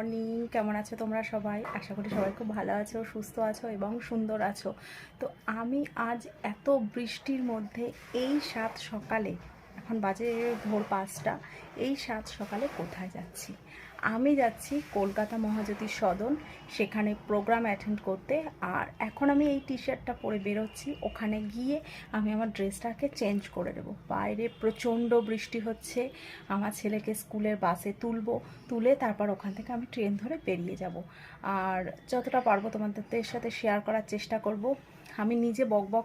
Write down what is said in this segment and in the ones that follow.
Morning, কেমন আছো তোমরা সবাই? আশা করি সবাই খুব ভালো আছো, সুস্থ আছো এবং সুন্দর আছো। তো আমি আজ এত বৃষ্টির মধ্যে এই সাত সকালে, এখন বাজে ভোর পাঁচটা, এই সাত সকালে কোথায় যাচ্ছি? আমি যাচ্ছি কলকাতা মহাজ্যোতি সদন, সেখানে প্রোগ্রাম অ্যাটেন্ড করতে। আর এখন আমি এই টি শার্টটা পরে বেরোচ্ছি, ওখানে গিয়ে আমি আমার ড্রেসটাকে চেঞ্জ করে দেবো বাইরে প্রচণ্ড বৃষ্টি হচ্ছে, আমার ছেলেকে স্কুলের বাসে তুলবো, তুলে তারপর ওখান থেকে আমি ট্রেন ধরে বেরিয়ে যাব। আর যতটা পারব তোমাদের সাথে শেয়ার করার চেষ্টা করব। আমি নিজে বকবক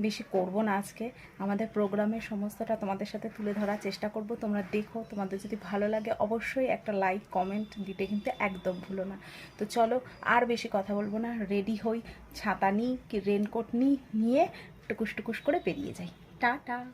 বেশি করব না আজকে। আমাদের প্রোগ্রামের সমস্তটা তোমাদের সাথে তুলে ধরার চেষ্টা করব। তোমরা দেখো, তোমাদের যদি ভালো লাগে অবশ্যই একটা লাইক কমেন্ট দিতে কিন্তু একদম ভুলো না। তো চলো, আর বেশি কথা বলব না রেডি হই, ছাতা নিই কি রেনকোট নিই, নিয়ে টুকুস টুকুস করে বেরিয়ে যাই। Tata!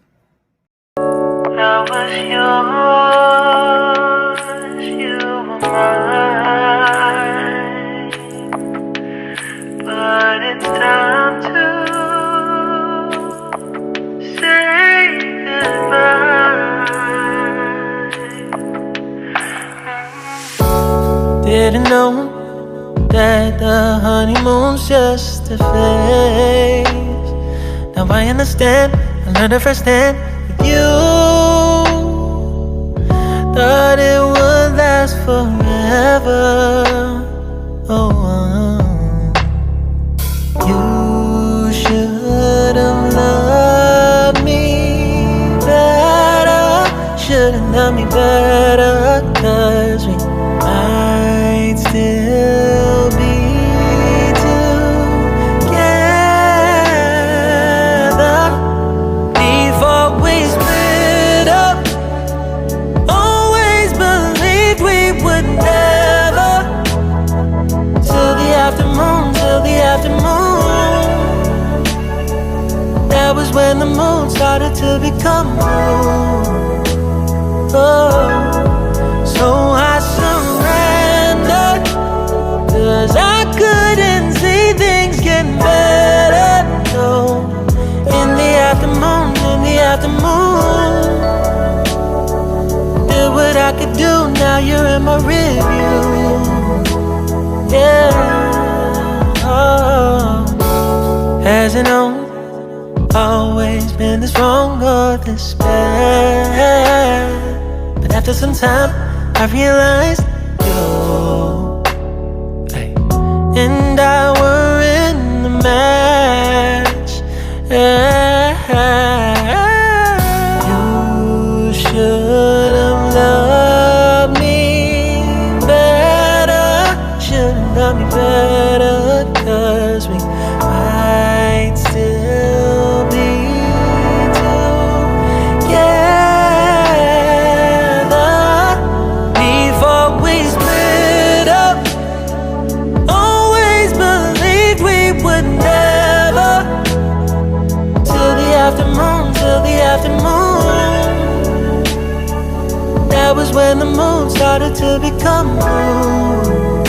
Didn't know that the honeymoon's just a phase. Now I understand, I learned it firsthand with you. Thought it would last forever. Oh, moon. Oh, so I surrendered. Cause I couldn't see things getting better. No, in the afternoon, in the afternoon. Did what I could do, now you're in my review. Yeah. Oh. Always been this wrong or this bad. But after some time, I realized you and I was when the moon started to become moon.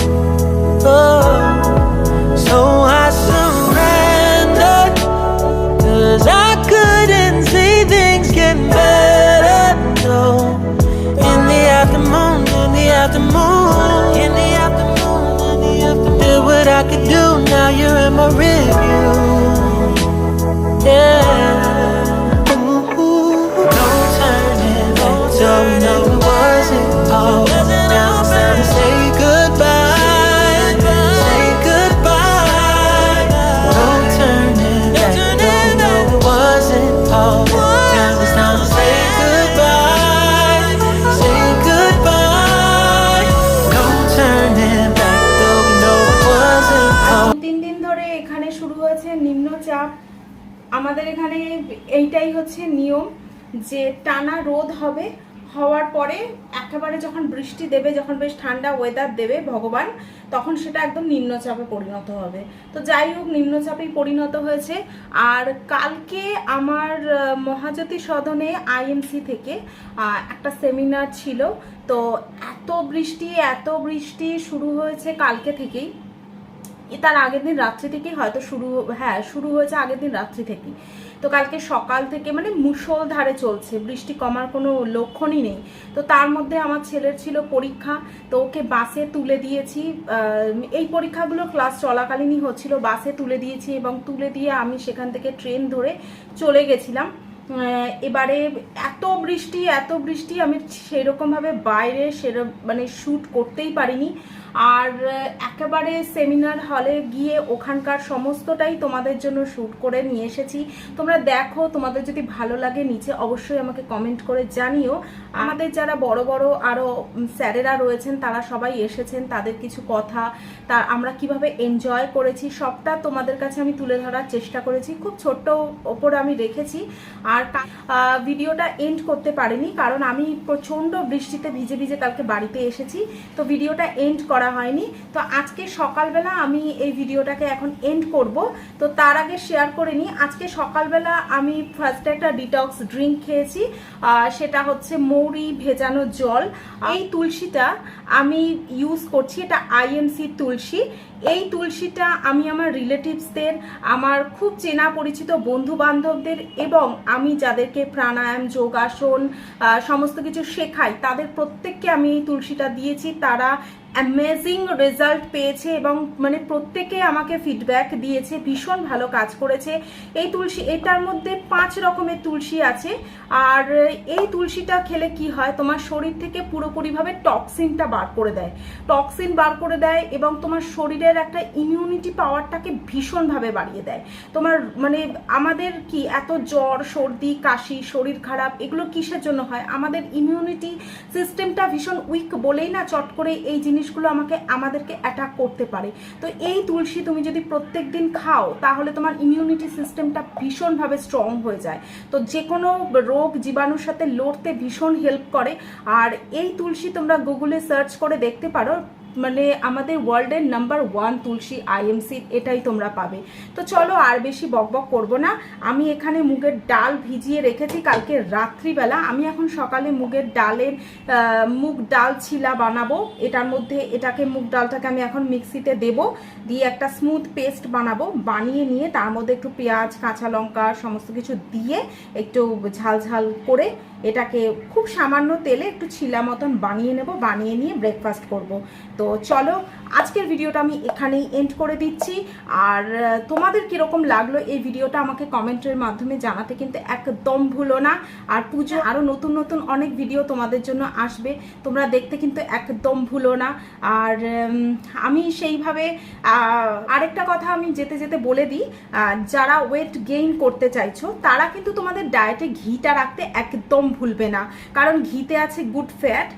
Oh, so I surrendered. Cause I couldn't see things getting better. No, in the afternoon, in the afternoon, in the afternoon, in the afternoon. Did what I could do, now you're in my review. নিম্নচাপ আমাদের এখানে এইটাই হচ্ছে নিয়ম যে টানা রোদ হবে, হওয়ার পরে একেবারে যখন বৃষ্টি দেবে, যখন বেশ ঠান্ডা ওয়েদার দেবে ভগবান, তখন সেটা একদম নিম্নচাপে পরিণত হবে। তো যাই হোক, নিম্নচাপেই পরিণত হয়েছে। আর কালকে আমার মহাজ্যোতি সদনে আইএমসি থেকে একটা সেমিনার ছিল। তো এত বৃষ্টি এত বৃষ্টি শুরু হয়েছে কালকে থেকেই। তার আগের দিন রাত্রি থেকেই হয়তো শুরু হ্যাঁ শুরু হয়েছে আগের দিন রাত্রি থেকেই। তো কালকে সকাল থেকে মানে মুষলধারে চলছে, বৃষ্টি কমার কোনো লক্ষণই নেই। তো তার মধ্যে আমার ছেলের ছিল পরীক্ষা, তো ওকে বাসে তুলে দিয়েছি এই পরীক্ষাগুলো ক্লাস চলাকালীনই হচ্ছিল, বাসে তুলে দিয়েছি এবং তুলে দিয়ে আমি সেখান থেকে ট্রেন ধরে চলে গেছিলাম। এবারে এত বৃষ্টি এত বৃষ্টি আমি সেরকমভাবে বাইরে সেরকম মানে শ্যুট করতেই পারিনি। আর একেবারে সেমিনার হলে গিয়ে ওখানকার সমস্তটাই তোমাদের জন্য শ্যুট করে নিয়ে এসেছি। তোমরা দেখো, তোমাদের যদি ভালো লাগে নিচে অবশ্যই আমাকে কমেন্ট করে জানিও। আমাদের যারা বড় বড় আরও স্যারেরা রয়েছেন, তারা সবাই এসেছেন, তাদের কিছু কথা, তা আমরা কীভাবে এনজয় করেছি, সবটা তোমাদের কাছে আমি তুলে ধরার চেষ্টা করেছি। খুব ছোট্ট ওপর আমি রেখেছি। আর ভিডিওটা এন্ড করতে পারিনি, কারণ আমি প্রচণ্ড বৃষ্টিতে ভিজে ভিজে কালকে বাড়িতে এসেছি। তো ভিডিওটা এন্ড করা হয়নি। তো আজকে সকালবেলা আমি এই ভিডিওটাকে এখন এন্ড করব। তো তার আগে শেয়ার করে নিই, আজকে সকালবেলা আমি ফার্স্টে একটা ডিটক্স ড্রিঙ্ক খেয়েছি সেটা হচ্ছে মৌরি ভেজানো জল। এই তুলসীটা আমি ইউজ করছি, এটা আইএমসি তুলসী। এই তুলসীটা আমি আমার রিলেটিভসদের আমার খুব চেনা পরিচিত বন্ধু বান্ধবদের এবং আমি যাদেরকে প্রাণায়াম, যোগাসন সমস্ত কিছু শেখাই, তাদের প্রত্যেককে আমি এই তুলসীটা দিয়েছি। তারা অ্যামেজিং রেজাল্ট পেয়েছে এবং মানে প্রত্যেকে আমাকে ফিডব্যাক দিয়েছে, ভীষণ ভালো কাজ করেছে। এই তুলসী, এটার মধ্যে পাঁচ রকমের তুলসী আছে। আর এই তুলসীটা খেলে কি হয়, তোমার শরীর থেকে পুরোপুরিভাবে টক্সিনটা বার করে দেয়। টক্সিন বার করে দেয় এবং তোমার শরীরের একটা ইমিউনিটি পাওয়ারটাকে ভীষণভাবে বাড়িয়ে দেয়। তোমার মানে আমাদের কি এত জ্বর, সর্দি, কাশি, শরীর খারাপ, এগুলো কিসের জন্য হয়? আমাদের ইমিউনিটি সিস্টেমটা ভীষণ উইক বলেই না চট করে এই জিনিসগুলো আমাকে, আমাদেরকে অ্যাটাক করতে পারে। তো এই তুলসী তুমি যদি প্রত্যেক দিন খাও, তাহলে তোমার ইমিউনিটি সিস্টেমটা ভীষণভাবে স্ট্রং হয়ে যায়। তো যে কোনো রোগ জীবাণুর সাথে লড়তে ভীষণ হেল্প করে। আর এই তুলসী তোমরা গুগলে সার্চ করে দেখতে পারো। মানে আমাদের ওয়ার্ল্ডের নাম্বার ওয়ান তুলসী আইএমসি, এটাই তোমরা পাবে। তো চলো আর বেশি বকবক করব না। আমি এখানে মুগের ডাল ভিজিয়ে রেখেছি কালকে রাত্রিবেলা। আমি এখন সকালে মুগের ডালের মুগ ডাল ছিলা বানাবো। এটার মধ্যে এটাকে মুগ ডালটাকে আমি এখন মিক্সিতে দেব। দিয়ে একটা স্মুথ পেস্ট বানাবো। বানিয়ে নিয়ে তার মধ্যে একটু পেঁয়াজ, কাঁচা লঙ্কা, সমস্ত কিছু দিয়ে একটু ঝাল ঝাল করে এটাকে খুব সামান্য তেলে একটু ছিলা মতন বানিয়ে নেব, বানিয়ে নিয়ে ব্রেকফাস্ট করব। তো চলো, আজকের ভিডিওটা আমি এখানেই এন্ড করে দিচ্ছি। আর তোমাদের কীরকম লাগল এই ভিডিওটা আমাকে কমেন্টের মাধ্যমে জানাতে কিন্তু একদম ভুলো না। আর পুজো আরও নতুন নতুন অনেক ভিডিও তোমাদের জন্য আসবে। তোমরা দেখতে কিন্তু একদম ভুলো না। আর আমি সেইভাবে আরেকটা কথা আমি যেতে যেতে বলে দিই। যারা ওয়েট গেইন করতে চাইছো, তারা কিন্তু তোমাদের ডায়েটে ঘিটা রাখতে একদম ভুলবে না। কারণ ঘিতে আছে গুড ফ্যাট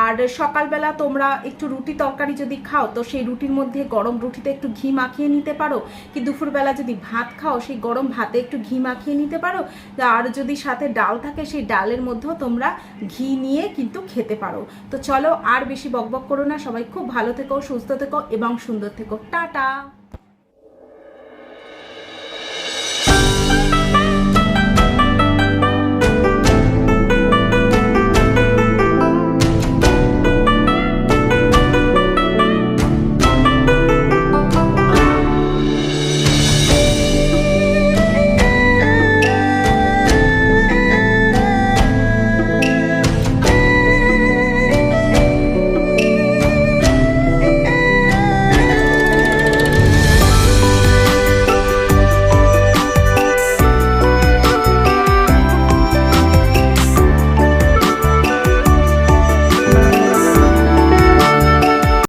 আর সকালবেলা তোমরা একটু রুটি তরকারি যদি খাও, তো সেই রুটির মধ্যে গরম রুটিতে একটু ঘি মাখিয়ে নিতে পারো। কি দুপুরবেলা যদি ভাত খাও, সেই গরম ভাতে একটু ঘি মাখিয়ে নিতে পারো। আর যদি সাথে ডাল থাকে, সেই ডালের মধ্যেও তোমরা ঘি নিয়ে কিন্তু খেতে পারো। তো চলো আর বেশি বকবক করো না, সবাই খুব ভালো থেকো, সুস্থ থেকো এবং সুন্দর থেকো। টাটা!